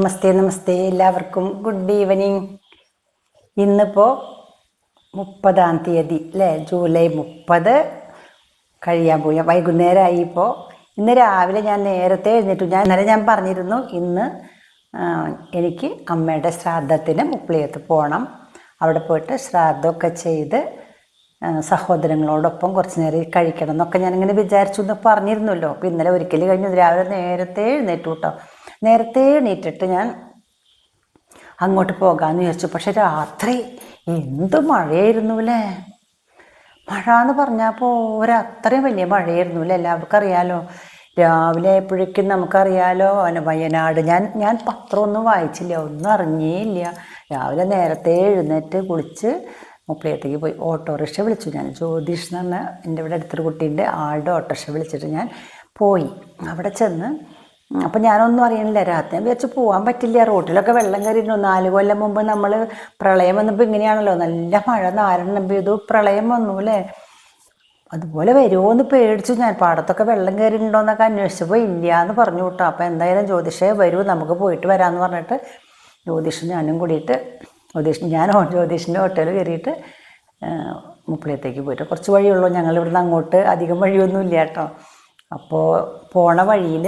നമസ്തേ നമസ്തേ എല്ലാവർക്കും. Good evening ഇന്നിപ്പോൾ മുപ്പതാം തീയതി അല്ലേ ജൂലൈ മുപ്പത് കഴിയാൻ പോയി വൈകുന്നേരമായി ഇപ്പോൾ ഇന്ന് രാവിലെ ഞാൻ നേരത്തെ എഴുന്നേറ്റു. ഞാൻ ഇന്നലെ ഞാൻ പറഞ്ഞിരുന്നു ഇന്ന് എനിക്ക് അമ്മയുടെ ശ്രാദ്ധത്തിന് മുപ്പിളിയത്ത് പോകണം അവിടെ പോയിട്ട് ശ്രാദ്ധമൊക്കെ ചെയ്ത് സഹോദരങ്ങളോടൊപ്പം കുറച്ച് നേരം കഴിക്കണം എന്നൊക്കെ ഞാനിങ്ങനെ വിചാരിച്ചു എന്ന് പറഞ്ഞിരുന്നല്ലോ. അപ്പോൾ ഇന്നലെ ഒരിക്കൽ കഴിഞ്ഞു. രാവിലെ നേരത്തെ എഴുന്നേറ്റു കേട്ടോ. നേരത്തെ എണീറ്റിട്ട് ഞാൻ അങ്ങോട്ട് പോകാമെന്ന് വിചാരിച്ചു. പക്ഷെ രാത്രി എന്ത് മഴയായിരുന്നു അല്ലേ മഴ എന്ന് പറഞ്ഞാൽ പോരാ അത്രയും വലിയ മഴയായിരുന്നു അല്ലേ എല്ലാവർക്കും അറിയാലോ. രാവിലെ ആയപ്പോഴേക്കും നമുക്കറിയാലോ വയനാട്. ഞാൻ ഞാൻ പത്രമൊന്നും വായിച്ചില്ല ഒന്നും അറിഞ്ഞേയില്ല. രാവിലെ നേരത്തെ എഴുന്നേറ്റ് കുളിച്ച് മുപ്പിളിയത്തേക്ക് പോയി. ഓട്ടോറിക്ഷ വിളിച്ചു ഞാൻ. ജ്യോതിഷ് എന്ന് പറഞ്ഞ എന്റെ ഇവിടെ അടുത്തൊരു കുട്ടീന്റെ ആളുടെ ഓട്ടോറിക്ഷ വിളിച്ചിട്ട് ഞാൻ പോയി. അവിടെ ചെന്ന് അപ്പം ഞാനൊന്നും അറിയണില്ല. രാത്രി വെച്ച് പോകാൻ പറ്റില്ല. റോട്ടിലൊക്കെ വെള്ളം കയറിയിരുന്നു നാല് കൊല്ലം മുമ്പ് നമ്മൾ പ്രളയം വന്നപ്പോൾ ഇങ്ങനെയാണല്ലോ. നല്ല മഴ നാരണം പെയ്തു പ്രളയം വന്നു അല്ലേ? അതുപോലെ വരുമോ എന്ന് പേടിച്ചു ഞാൻ. പാടത്തൊക്കെ വെള്ളം കയറിയിട്ടുണ്ടോ എന്നൊക്കെ അന്വേഷിച്ചപ്പോൾ ഇല്ല എന്ന് പറഞ്ഞു കേട്ടോ. അപ്പോൾ എന്തായാലും ജ്യോതിഷേ വരൂ നമുക്ക് പോയിട്ട് വരാമെന്ന് പറഞ്ഞിട്ട് ജ്യോതിഷ് ഞാനും കൂടിയിട്ട് ജ്യോതിഷ് ഞാൻ ജ്യോതിഷിന്റെ ഹോട്ടലിൽ കയറിയിട്ട് മുപ്പിളിയത്തേക്ക് പോയിട്ട്. കുറച്ച് വഴിയുള്ളൂ ഞങ്ങൾ ഇവിടുന്ന് അങ്ങോട്ട് അധികം വഴിയൊന്നും ഇല്ല കേട്ടോ. അപ്പോൾ പോണ വഴിയിൽ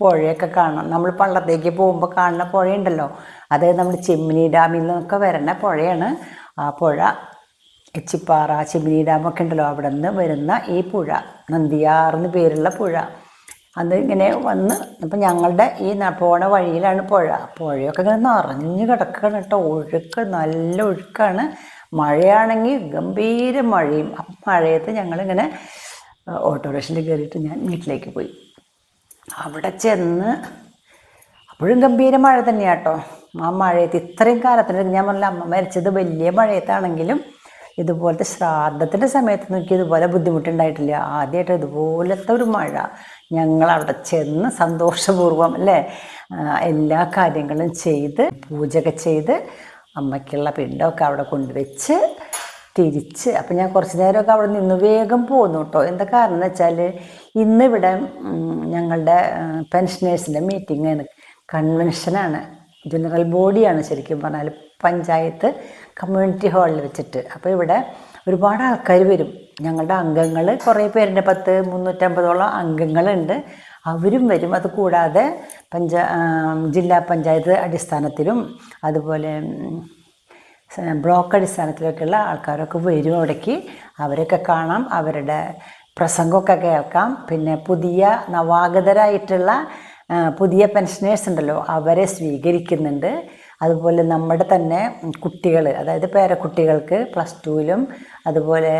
പുഴയൊക്കെ കാണണം. നമ്മൾ പള്ളത്തേക്ക് പോകുമ്പോൾ കാണുന്ന പുഴയുണ്ടല്ലോ. അത് നമ്മൾ ചെമ്മിനി ഡാമിൽ നിന്നൊക്കെ വരുന്ന പുഴയാണ്. ആ പുഴ എച്ചിപ്പാറ ചെമ്മിനി ഡാമൊക്കെ ഉണ്ടല്ലോ. അവിടെ നിന്ന് വരുന്ന ഈ പുഴ നന്ദിയാർന്ന് പേരുള്ള പുഴ. അത് ഇങ്ങനെ വന്ന് ഇപ്പം ഞങ്ങളുടെ ഈ പോണ വഴിയിലാണ് പുഴ. പുഴയൊക്കെ ഇങ്ങനെ നിറഞ്ഞു കിടക്കുകയാണ് കേട്ടോ. ഒഴുക്ക് നല്ല ഒഴുക്കാണ്. മഴയാണെങ്കിൽ ഗംഭീര മഴയും. അപ്പം മഴയത്ത് ഞങ്ങളിങ്ങനെ ഓട്ടോറിക്ഷയിൽ കയറിയിട്ട് ഞാൻ വീട്ടിലേക്ക് പോയി. അവിടെ ചെന്ന് അപ്പോഴും ഗംഭീര മഴ തന്നെയാട്ടോ ആ മഴയത്ത് ഇത്രയും കാലത്തിന് ഞാൻ പറഞ്ഞില്ല അമ്മ മരിച്ചത് വലിയ മഴയത്താണെങ്കിലും ഇതുപോലത്തെ ശ്രാദ്ധത്തിന്റെ സമയത്ത് നോക്കി ഇതുപോലെ ബുദ്ധിമുട്ടുണ്ടായിട്ടില്ല. ആദ്യമായിട്ട് ഇതുപോലത്തെ ഒരു മഴ. ഞങ്ങൾ അവിടെ ചെന്ന് സന്തോഷപൂർവം അല്ലേ എല്ലാ കാര്യങ്ങളും ചെയ്ത് പൂജയൊക്കെ ചെയ്ത് അമ്മയ്ക്കുള്ള പിണ്ടമൊക്കെ അവിടെ കൊണ്ടുവച്ച് തിരിച്ച്. അപ്പം ഞാൻ കുറച്ച് നേരമൊക്കെ അവിടെ നിന്ന് വേഗം പോന്നു കേട്ടോ. എന്താ കാരണം എന്ന് വെച്ചാൽ ഇന്നിവിടെ ഞങ്ങളുടെ പെൻഷനേഴ്സിന്റെ മീറ്റിംഗ് കൺവെൻഷനാണ് ജനറൽ ബോഡിയാണ് ശരിക്കും പറഞ്ഞാൽ പഞ്ചായത്ത് കമ്മ്യൂണിറ്റി ഹാളിൽ വെച്ചിട്ട്. അപ്പോൾ ഇവിടെ ഒരുപാട് ആൾക്കാർ വരും. ഞങ്ങളുടെ അംഗങ്ങൾ കുറേ പേരുണ്ട്. പത്ത് മുന്നൂറ്റമ്പതോളം അംഗങ്ങളുണ്ട്. അവരും വരും. അത് കൂടാതെ പഞ്ചാ ജില്ലാ പഞ്ചായത്ത് അടിസ്ഥാനത്തിലും അതുപോലെ ബ്ലോക്ക് അടിസ്ഥാനത്തിലൊക്കെയുള്ള ആൾക്കാരൊക്കെ വരും അവിടേക്ക്. അവരൊക്കെ കാണാം അവരുടെ പ്രസംഗമൊക്കെ കേൾക്കാം. പിന്നെ പുതിയ നവാഗതരായിട്ടുള്ള പുതിയ പെൻഷനേഴ്സ് ഉണ്ടല്ലോ അവരെ സ്വീകരിക്കുന്നുണ്ട്. അതുപോലെ നമ്മുടെ തന്നെ കുട്ടികൾ അതായത് പേരക്കുട്ടികൾക്ക് പ്ലസ് ടുവിലും അതുപോലെ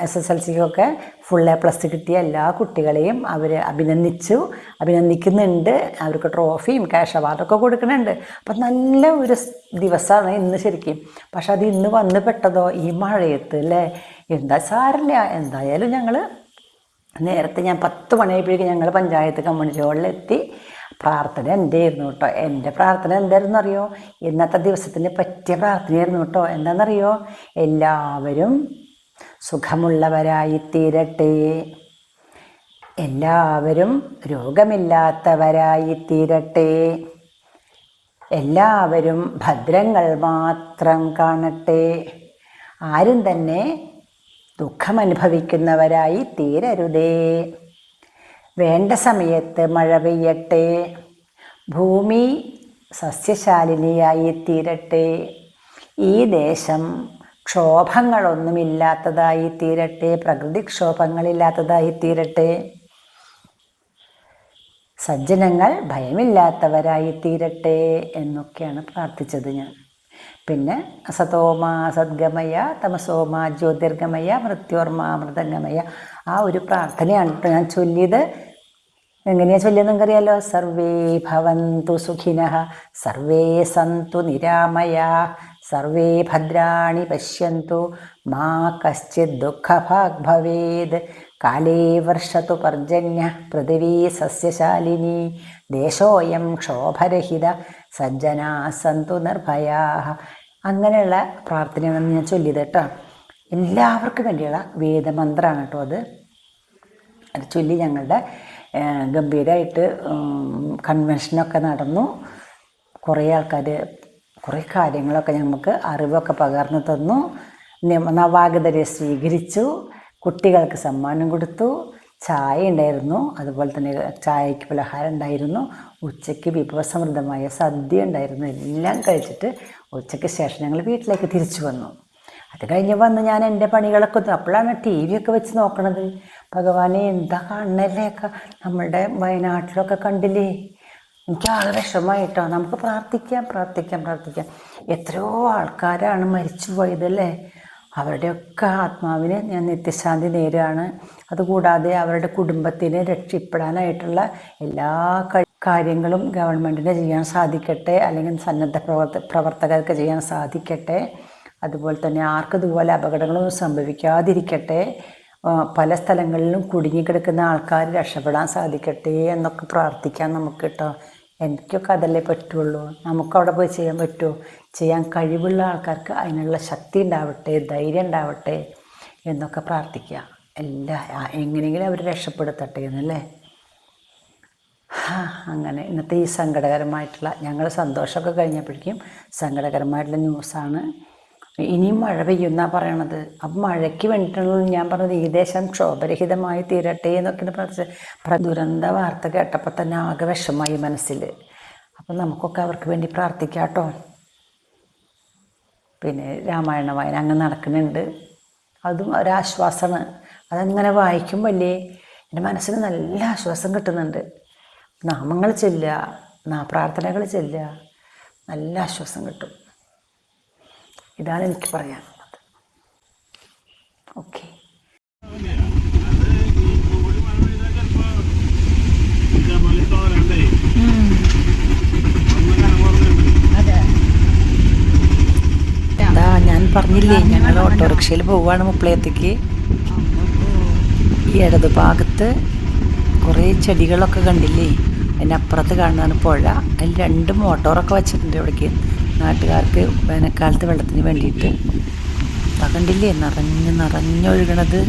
എസ് എസ് എൽ സിക്കൊക്കെ ഫുൾ എ പ്ലസ് കിട്ടിയ എല്ലാ കുട്ടികളെയും അവർ അഭിനന്ദിച്ചു. അഭിനന്ദിക്കുന്നുണ്ട്. അവർക്ക് ട്രോഫിയും ക്യാഷ് അവാർഡൊക്കെ കൊടുക്കുന്നുണ്ട്. അപ്പം നല്ല ഒരു ദിവസമാണ് ഇന്ന് ശരിക്കും. പക്ഷെ അത് ഇന്ന് വന്ന് പെട്ടതോ? ഈ മഴയത്ത് അല്ലേ? എന്താ സാരില്ല. എന്തായാലും ഞങ്ങൾ നേരത്തെ ഞാൻ പത്ത് മണിയായപ്പോഴേക്കും ഞങ്ങൾ പഞ്ചായത്ത് കമ്മ്യൂണിറ്റി ഹാളിലെത്തി. പ്രാർത്ഥന എന്തായിരുന്നു കേട്ടോ എന്റെ പ്രാർത്ഥന എന്തായിരുന്നു അറിയോ ഇന്നത്തെ ദിവസത്തിന് പറ്റിയ പ്രാർത്ഥനയായിരുന്നു കേട്ടോ എന്താണെന്നറിയോ? എല്ലാവരും സുഖമുള്ളവരായി തീരട്ടെ എല്ലാവരും രോഗമില്ലാത്തവരായി തീരട്ടെ എല്ലാവരും ഭദ്രങ്ങൾ മാത്രം കാണട്ടെ. ആരും തന്നെ ദുഃഖമനുഭവിക്കുന്നവരായി തീരരുതേ വേണ്ട സമയത്ത് മഴ പെയ്യട്ടെ. ഭൂമി സസ്യശാലിനിയായി തീരട്ടെ. ഈ ദേശം ക്ഷോഭങ്ങളൊന്നുമില്ലാത്തതായി തീരട്ടെ. പ്രകൃതിക്ഷോഭങ്ങളില്ലാത്തതായി തീരട്ടെ. സജ്ജനങ്ങൾ ഭയമില്ലാത്തവരായി തീരട്ടെ എന്നൊക്കെയാണ് പ്രാർത്ഥിച്ചത് ഞാൻ. പിന്നെ അസതോമാ സദ്ഗമയ തമസോമ ജ്യോതിർഗമയ മൃത്യോർമ മൃതംഗമയ ആ ഒരു പ്രാർത്ഥനയാണ് ഞാൻ ചൊല്ലിയത്. എങ്ങനെയാണ് ചൊല്ലിയത് നിങ്ങൾക്കറിയാലോ സർവേ ഭവന്തു സുഖിന സർവേ സന്തു നിരാമയാ സർവേ ഭദ്രാണി പശ്യന്തു മാ കശ്ചിത് ദുഃഖഭാഗ് ഭവേത് കാലേ വർഷത്തു പർജന്യ പൃഥിവീ സസ്യശാലിനി ദേശോയം ക്ഷോഭരഹിത സജ്ജനാ സന്തു നിർഭയാ. അങ്ങനെയുള്ള പ്രാർത്ഥനയാണ് ഞാൻ ചൊല്ലിയത് കേട്ടോ. എല്ലാവർക്കും വേണ്ടിയുള്ള വേദമന്ത്രമാണ് കേട്ടോ അത്. അത് ചൊല്ലി ഞങ്ങളുടെ ഗംഭീരമായിട്ട് കൺവെൻഷനൊക്കെ നടന്നു. കുറേ ആൾക്കാർ കുറേ കാര്യങ്ങളൊക്കെ ഞങ്ങൾക്ക് അറിവൊക്കെ പകർന്നു തന്നു. നവാഗതരെ സ്വീകരിച്ചു. കുട്ടികൾക്ക് സമ്മാനം കൊടുത്തു. ചായ ഉണ്ടായിരുന്നു. അതുപോലെ തന്നെ ചായയ്ക്ക് പലഹാരം ഉണ്ടായിരുന്നു. ഉച്ചയ്ക്ക് വിഭവസമൃദ്ധമായ സദ്യ ഉണ്ടായിരുന്നു. എല്ലാം കഴിച്ചിട്ട് ഉച്ചയ്ക്ക് ശേഷം ഞങ്ങൾ വീട്ടിലേക്ക് തിരിച്ചു വന്നു. അത് കഴിഞ്ഞ് വന്ന് ഞാൻ എന്റെ പണികളൊക്കെ അപ്പോഴാണ് ടി വി ഒക്കെ വെച്ച് നോക്കണത്. ഭഗവാനെ എന്താ കാണണല്ലേക്ക നമ്മളുടെ വയനാട്ടിലൊക്കെ കണ്ടില്ലേ? എനിക്ക് ആകെ വിഷമമായിട്ടോ. നമുക്ക് പ്രാർത്ഥിക്കാം പ്രാർത്ഥിക്കാം പ്രാർത്ഥിക്കാം. എത്രയോ ആൾക്കാരാണ് മരിച്ചു പോയതല്ലേ അവരുടെയൊക്കെ ആത്മാവിന് ഞാൻ നിത്യശാന്തി നേരാണ്. അതുകൂടാതെ അവരുടെ കുടുംബത്തിന് രക്ഷപ്പെടാനായിട്ടുള്ള എല്ലാ കാര്യങ്ങളും ഗവൺമെന്റിന് ചെയ്യാൻ സാധിക്കട്ടെ. അല്ലെങ്കിൽ സന്നദ്ധ പ്രവർത്ത പ്രവർത്തകർക്ക് ചെയ്യാൻ സാധിക്കട്ടെ. അതുപോലെ തന്നെ ആർക്കും ഇതുപോലെ അപകടങ്ങളൊന്നും സംഭവിക്കാതിരിക്കട്ടെ. പല സ്ഥലങ്ങളിലും കുടുങ്ങിക്കിടക്കുന്ന ആൾക്കാർ രക്ഷപ്പെടാൻ സാധിക്കട്ടെ എന്നൊക്കെ പ്രാർത്ഥിക്കാൻ നമുക്ക് കേട്ടോ. എനിക്കൊക്കെ അതല്ലേ പറ്റുള്ളൂ. നമുക്കവിടെ പോയി ചെയ്യാൻ പറ്റുമോ ചെയ്യാൻ കഴിവുള്ള ആൾക്കാർക്ക് അതിനുള്ള ശക്തി ഉണ്ടാവട്ടെ ധൈര്യം ഉണ്ടാവട്ടെ എന്നൊക്കെ പ്രാർത്ഥിക്കുക. എല്ലാ എങ്ങനെയെങ്കിലും അവർ രക്ഷപ്പെടുത്തട്ടെ എന്നല്ലേ? അങ്ങനെ. ഇന്നത്തെ ഈ സങ്കടകരമായിട്ടുള്ള ഞങ്ങൾ സന്തോഷമൊക്കെ കഴിഞ്ഞപ്പോഴേക്കും സങ്കടകരമായിട്ടുള്ള ന്യൂസാണ് ഇനിയും മഴ പെയ്യുന്നാ പറയണത്. അപ്പം മഴയ്ക്ക് വേണ്ടിയിട്ടുള്ള ഞാൻ പറഞ്ഞത് ഈ ദേശം ക്ഷോഭരഹിതമായി തീരട്ടെ എന്നൊക്കെ പ്രാർത്ഥിച്ച് പ്ര- ദുരന്ത വാർത്ത കേട്ടപ്പോൾ തന്നെ ആകെ വിഷമായി മനസ്സിൽ അപ്പം നമുക്കൊക്കെ അവർക്ക് വേണ്ടി പ്രാർത്ഥിക്കാം കേട്ടോ. പിന്നെ രാമായണ വായന അങ്ങ് നടക്കുന്നുണ്ട്. അതും ഒരാശ്വാസമാണ് അതങ്ങനെ വായിക്കുമ്പോഴല്ലേ എന്റെ മനസ്സിന് നല്ല ആശ്വാസം കിട്ടുന്നുണ്ട്. നാമങ്ങൾ ചെല്ലുക നാ പ്രാർത്ഥനകൾ ചെല്ലുക നല്ല ആശ്വാസം കിട്ടും. ഇതാണ് എനിക്ക് പറയാനുള്ളത്. ഓക്കെ അതാ. ഞാൻ പറഞ്ഞില്ലേ ഞങ്ങൾ ഓട്ടോറിക്ഷയിൽ പോവുകയാണ് മുപ്പളയത്തേക്ക് ഈ ഇടത് ഭാഗത്ത് കുറേ ചെടികളൊക്കെ കണ്ടില്ലേ? അതിനപ്പുറത്ത് അപ്പുറത്ത് കാണുന്നതാണ് പുഴ. അതിൽ രണ്ട് മോട്ടോറൊക്കെ വെച്ചിട്ടുണ്ട് ഇവിടേക്ക്. നാട്ടുകാർക്ക് വേനൽക്കാലത്ത് വെള്ളത്തിന് വേണ്ടിയിട്ട് പകണ്ടില്ലേ കണ്ടില്ലേ നിറഞ്ഞ് നിറഞ്ഞൊഴുകണത്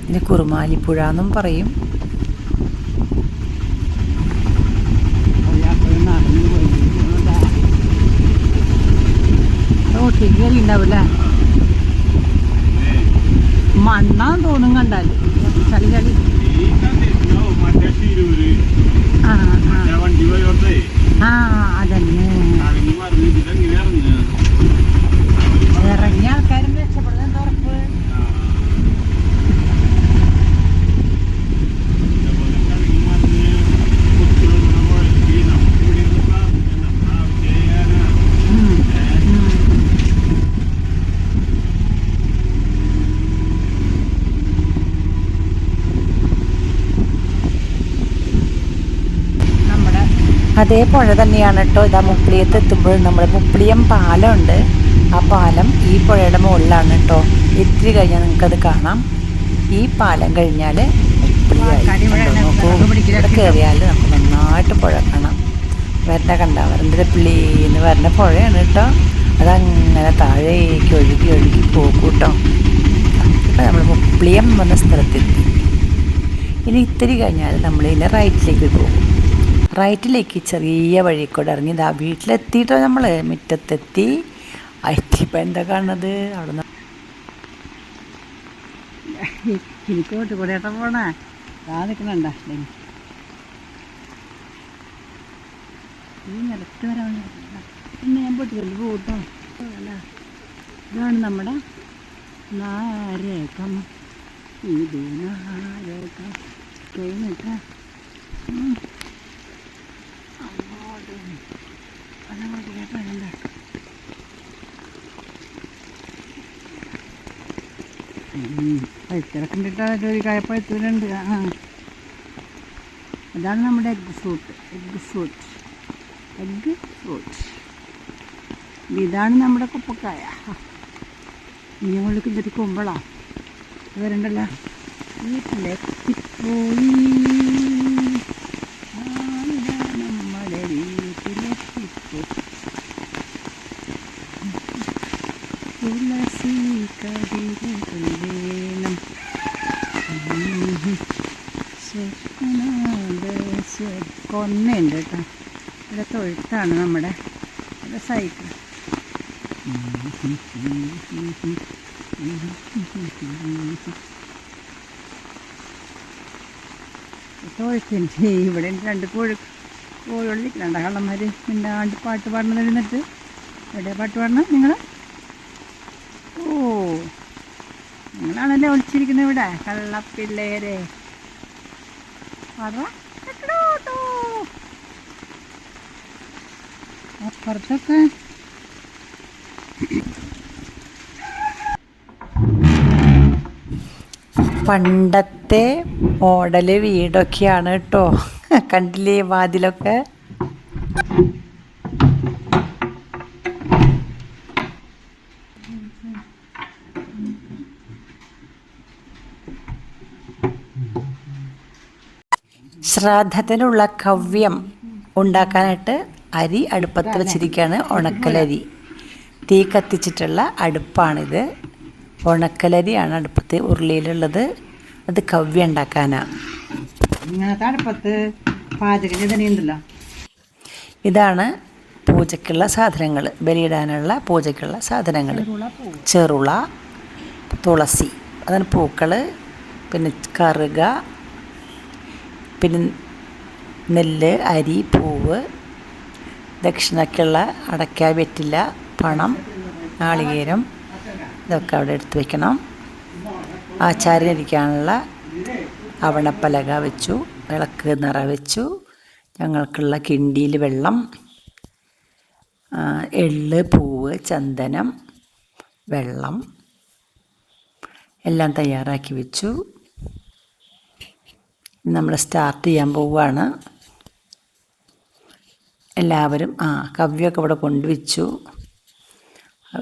ഇതിന് കുറുമാലിപ്പുഴ എന്നും പറയും മണ്ണാന്ന് തോന്നും കണ്ടാൽ. ചളി ചളി. ആ അതന്നെ. ഇറങ്ങിയ ആൾക്കാരും അതേ പുഴ തന്നെയാണ് കേട്ടോ ഇതാ മുപ്പിളിയത്ത് എത്തുമ്പോൾ നമ്മൾ മുപ്പിളിയം പാലമുണ്ട്. ആ പാലം ഈ പുഴയുടെ മുകളിലാണ് കേട്ടോ ഇത്തിരി കഴിഞ്ഞാൽ നിങ്ങൾക്കത് കാണാം. ഈ പാലം കഴിഞ്ഞാൽ ഇവിടെ കയറിയാൽ നമുക്ക് നന്നായിട്ട് പുഴ കാണാം. വരണ കണ്ട വരണ്ടത് പിള്ളീന്ന് വരണ പുഴയാണ് കേട്ടോ അതങ്ങനെ താഴേക്ക് ഒഴുകി ഒഴുകി പോകും കേട്ടോ ഇപ്പം നമ്മൾ മുപ്പിളിയം എന്ന സ്ഥലത്തെത്തി. ഇനി ഇത്തിരി കഴിഞ്ഞാൽ നമ്മൾ ഇതിന്റെ റൈറ്റിലേക്ക് പോകും. റൈറ്റിലേക്ക് ചെറിയ വഴി കൂടെ ഇറങ്ങി ഇതാ വീട്ടിലെത്തിയിട്ടോ നമ്മൾ മുറ്റത്തെത്തി. എത്തിയപ്പോൾ എന്താ കാണുന്നത്? അവിടെ നിന്ന് എനിക്കോട്ട് കൂടെ പോണേ. ആ നിൽക്കണണ്ട ഈ നിലത്ത് വരാൻ പിന്നെ ഞാൻ പോട്ട് വലിയ ഇതാണ് നമ്മുടെ നാരകം ഇത് നാരകം കഴിഞ്ഞിട്ട് അതങ്ങോട്ട് കേട്ടോ എന്താ പഴുത്തിറക്കണ്ടിട്ട് ഒരു കായപ്പഴുത്തൂരുണ്ട് ആ. അതാണ് നമ്മുടെ egg fruit. Egg fruit. Egg fruit. ഇതാണ് നമ്മുടെ കുപ്പക്കായ. ഇനി നമ്മൾക്ക് ഇതൊരു കുമ്പളാ വരണ്ടല്ലോ. വീട്ടിലെത്തിപ്പോയി ആ, തുളസി കതിരുകൾ വേണം കൊന്നുണ്ട് കേട്ടോ. ഇവിടെ തൊഴുത്താണ് നമ്മുടെ. ഇവിടെ സൈക്കിൾ തൊഴുത്തിന്റെ ഇവിടെ രണ്ട് കോഴി കോഴികളിൽ നിൽക്കുന്നുണ്ട് കള്ളന്മാർ മിണ്ടാണ്ട് പാട്ട് പാടണം ഇരുന്നിട്ട് എവിടെയാണ് പാട്ട് പാടണം നിങ്ങൾ നിങ്ങളാണല്ലേ ഒളിച്ചിരിക്കുന്നത് ഇവിടെ? കള്ളപ്പിള്ളേരെ. അപ്പുറത്തൊക്കെ. പണ്ടത്തെ മോഡൽ വീടൊക്കെയാണ് കേട്ടോ കണ്ടില്ലേ വാതിലൊക്കെ? ശ്രാദ്ധത്തിനുള്ള കവ്യം ഉണ്ടാക്കാനായിട്ട് അരി അടുപ്പത്ത് വെച്ചിരിക്കുകയാണ് ഉണക്കലരി. തീ കത്തിച്ചിട്ടുള്ള അടുപ്പാണിത്. ഉണക്കലരിയാണ് അടുപ്പത്ത് ഉരുളിയിലുള്ളത്. അത് കവ്യം ഉണ്ടാക്കാനാണ് ഇങ്ങനത്തെ അടുപ്പത്ത് പാചകം ഇതാണ് പൂജയ്ക്കുള്ള സാധനങ്ങൾ ബലിയിടാനുള്ള പൂജയ്ക്കുള്ള സാധനങ്ങൾ ചെറുള തുളസി അതാണ് പൂക്കൾ പിന്നെ കറുക പിന്നെ നെല്ല് അരി പൂവ് ദക്ഷിണക്കുള്ള അടയ്ക്ക വെറ്റില പണം നാളികേരം ഇതൊക്കെ അവിടെ എടുത്ത് വയ്ക്കണം ആചാര്യനിരിക്കാനുള്ള അവണപ്പലക വെച്ചു വിളക്ക് നിറ വെച്ചു ഞങ്ങൾക്കുള്ള കിണ്ടിയിൽ വെള്ളം എൾ പൂവ് ചന്ദനം വെള്ളം എല്ലാം തയ്യാറാക്കി വെച്ചു. നമ്മൾ സ്റ്റാർട്ട് ചെയ്യാൻ പോവുകയാണ്. എല്ലാവരും ആ കവ്യമൊക്കെ ഇവിടെ കൊണ്ടുവച്ചു.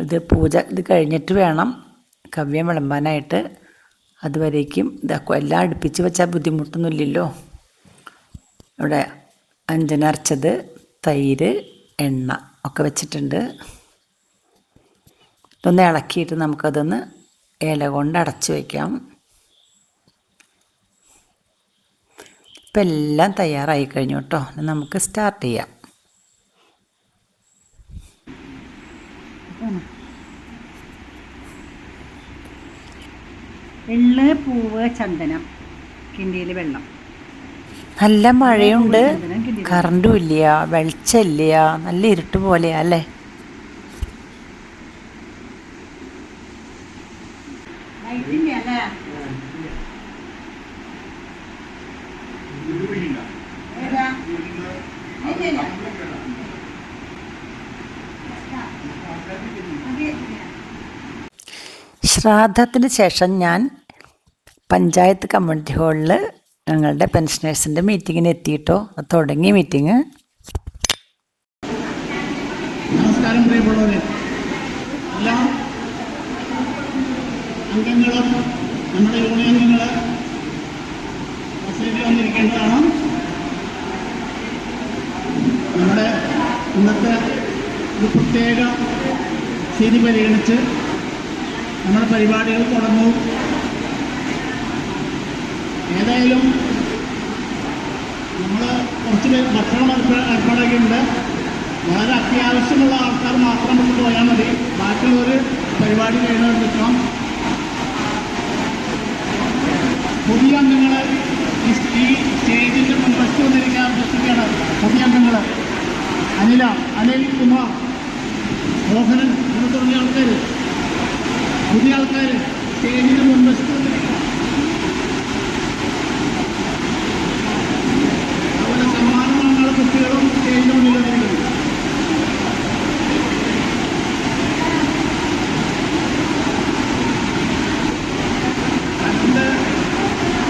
ഇത് പൂജ ഇത് കഴിഞ്ഞിട്ട് വേണം കവ്യം വിളമ്പാനായിട്ട്. അതുവരേക്കും ഇതാക്കും എല്ലാം അടുപ്പിച്ച് വെച്ചാൽ ബുദ്ധിമുട്ടൊന്നുമില്ലല്ലോ. ഇവിടെ അഞ്ചനരച്ചത് തൈര് എണ്ണ ഒക്കെ വെച്ചിട്ടുണ്ട്. ഇതൊന്ന് ഇളക്കിയിട്ട് നമുക്കതൊന്ന് ഇല കൊണ്ട് അടച്ചു വയ്ക്കാം ഇപ്പം എല്ലാം തയ്യാറായി കഴിഞ്ഞു കേട്ടോ നമുക്ക് സ്റ്റാർട്ട് ചെയ്യാം. എള്ള് പൂവ് ചന്ദനം കിണ്ടിയിൽ വെള്ളം. നല്ല മഴയുണ്ട്. കറണ്ടും ഇല്ല വെളിച്ചമില്ല നല്ല ഇരുട്ട് പോലെയാ അല്ലേ? ശ്രാദ്ധത്തിന് ശേഷം ഞാൻ പഞ്ചായത്ത് കമ്മ്യൂണിറ്റി ഹാളിൽ ഞങ്ങളുടെ പെൻഷനേഴ്സിന്റെ മീറ്റിങ്ങിന് എത്തിയിട്ടോ. തുടങ്ങി മീറ്റിംഗ്. നമസ്കാരം നമ്മുടെ ഇന്നത്തെ ഒരു പ്രത്യേക സ്ഥിതി പരിഗണിച്ച് നമ്മുടെ പരിപാടികൾ തുടങ്ങും. ഏതായാലും നമ്മൾ കുറച്ച് ഭക്ഷണം ഏർപ്പാടാക്കിയിട്ടുണ്ട് വളരെ അത്യാവശ്യമുള്ള ആൾക്കാർ മാത്രം നമുക്ക് പോയാൽ മതി. ബാക്കിയുള്ളവർ പരിപാടി കഴിയുന്നവർ നിൽക്കണം പുതിയ അംഗങ്ങൾ ഈ സ്റ്റേജിന്റെ മുൻവശത്ത് വന്നിരിക്കാൻ അഭ്യർത്ഥിക്കുകയാണ് പുതിയ അംഗങ്ങൾ അനില അനിൽ കുമാർ മോഹനൻ എന്ന് തുടങ്ങിയ ആൾക്കാർ പുതിയ ആൾക്കാർ സ്റ്റേജിന് മുൻവശത്ത് വന്നിരിക്കണം അതുപോലെ സമ്മാനം കുട്ടികളും സ്റ്റേജിന് മുന്നിൽ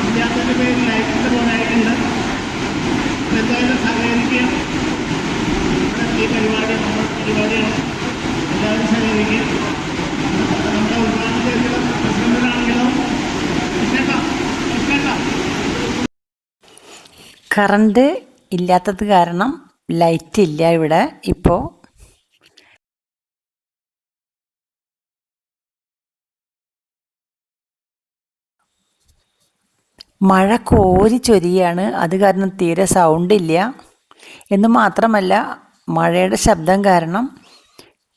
ഇല്ലാത്തതിന്റെ പേരിൽ ലൈറ്റിന്റെ പോകാനായിട്ടുണ്ട് അപ്പോൾ എന്തായാലും സഹകരിക്കുക ഈ പരിപാടി നമ്മുടെ പരിപാടിയാണ്. എല്ലാവരും സഹകരിക്കുക കറണ്ട് ഇല്ലാത്തത് കാരണം ലൈറ്റ് ഇല്ല ഇവിടെ. ഇപ്പോൾ മഴ കോരി ചൊരിയാണ്. അത് കാരണം തീരെ സൗണ്ട് ഇല്ല. എന്ന് മാത്രമല്ല മഴയുടെ ശബ്ദം കാരണം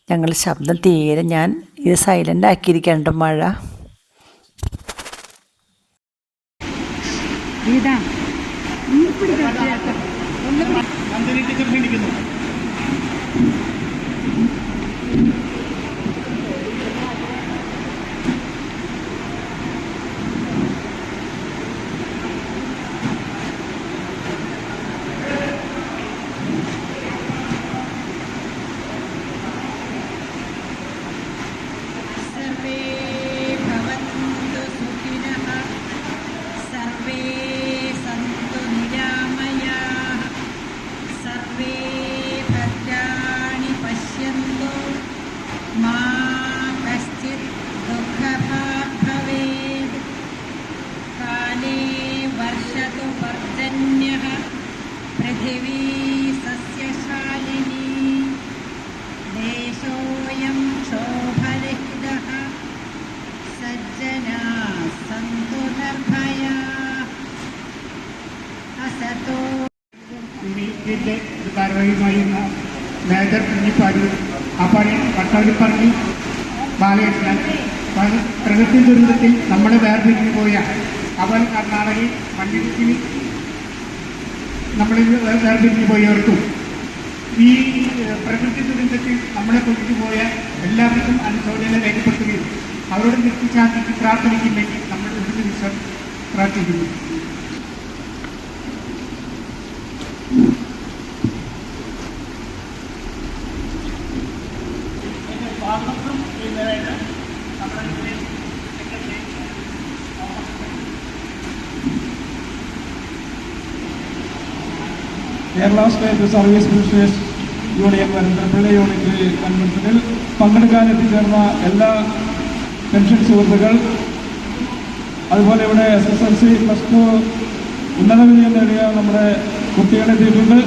ഞങ്ങൾ ശബ്ദം തീരെ ഞാൻ ഇത് സൈലന്റ് ആക്കിയിരിക്കണ്ട മഴ. ടീച്ചർ ക്ഷണിക്കുന്നു. യൂണിറ്റിന്റെ ഒരു ഭാരവാഹിയുമായിരുന്ന മേജർ കുഞ്ഞിപ്പാടി ആ പാടി പട്ടാളിപ്പറഞ്ഞി ബാലകൃഷ്ണൻ. പ്രകൃതി ദുരന്തത്തിൽ നമ്മുടെ വേർപിരിഞ്ഞു പോയ അവൻ കർണാടകയിൽ മണ്ണിടിച്ചിൽ നമ്മളിൽ വേർപിരിഞ്ഞു പോയവർക്കും ഈ പ്രകൃതി ദുരന്തത്തിൽ നമ്മളെ കൊണ്ടുപോയ എല്ലാവർക്കും അനുശോചനം രേഖപ്പെടുത്തുകയും അവരോട് നിത്യശാന്തിക്ക് പ്രാർത്ഥനയ്ക്ക് വേണ്ടി നമ്മൾ ഒരു ദിവസം പ്രാർത്ഥിക്കുന്നു. Kerala state service ministers union Varantharappilly unit കൺവെൻഷനിൽ പങ്കെടുക്കാൻ എത്തിച്ചേർന്ന എല്ലാ പെൻഷൻ സുഹൃത്തുക്കൾ അതുപോലെ ഇവിടെ S S L C plus two ഉന്നത വിജയം നേടിയ നമ്മുടെ കുട്ടികൾ എത്തിയിട്ടുണ്ട്.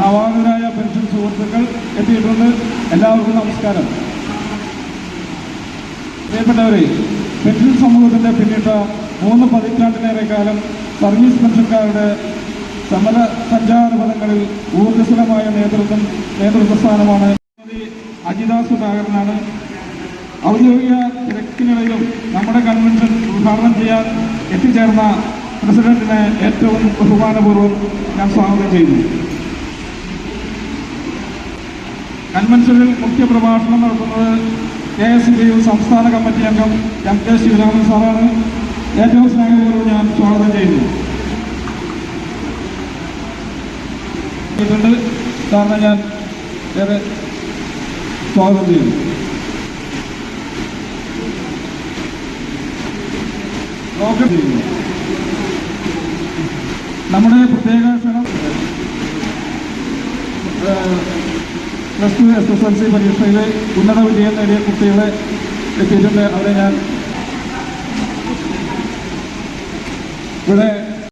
നവാഗതരായ പെൻഷൻ സുഹൃത്തുക്കൾ എത്തിയിട്ടുണ്ട്. എല്ലാവർക്കും നമസ്കാരം. പ്രിയപ്പെട്ടവരെ പെൻഷൻ സമൂഹത്തിന്റെ പിന്നിട്ട മൂന്ന് പതിറ്റാണ്ടിലേറെ കാലം സർവീസ് പെൻഷൻകാരുടെ സമര സഞ്ചാര പദങ്ങളിൽ ഊർജസ്വലമായ നേതൃത്വം നേതൃത്വ സ്ഥാനമാണ് അജിത സുധാകരനാണ്. ഔദ്യോഗിക തിരക്കിനിടയിലും നമ്മുടെ കൺവെൻഷൻ ഉദ്ഘാടനം ചെയ്യാൻ എത്തിച്ചേർന്ന പ്രസിഡന്റിനെ ഏറ്റവും ബഹുമാനപൂർവം ഞാൻ സ്വാഗതം ചെയ്യുന്നു. കൺവെൻഷനിൽ മുഖ്യ പ്രഭാഷണം നടത്തുന്നത് കെ എസ് യു സംസ്ഥാന കമ്മിറ്റി അംഗം എം കെ ശിവരാമൻ സാറാണ്. ഏറ്റവും സ്നേഹപൂർവം ഞാൻ സ്വാഗതം ചെയ്യുന്നു. ഇതുണ്ട് കാരണം ഞാൻ ഏറെ സ്വാഗതം ചെയ്യുന്നു. നമ്മുടെ പ്രത്യേക ക്ഷണം plus two S S L C പരീക്ഷയിൽ ഉന്നത വിജയം നേടിയ കുട്ടികളെ എത്തിയിട്ടുണ്ട്. അവരെ ഞാൻ ഇവിടെ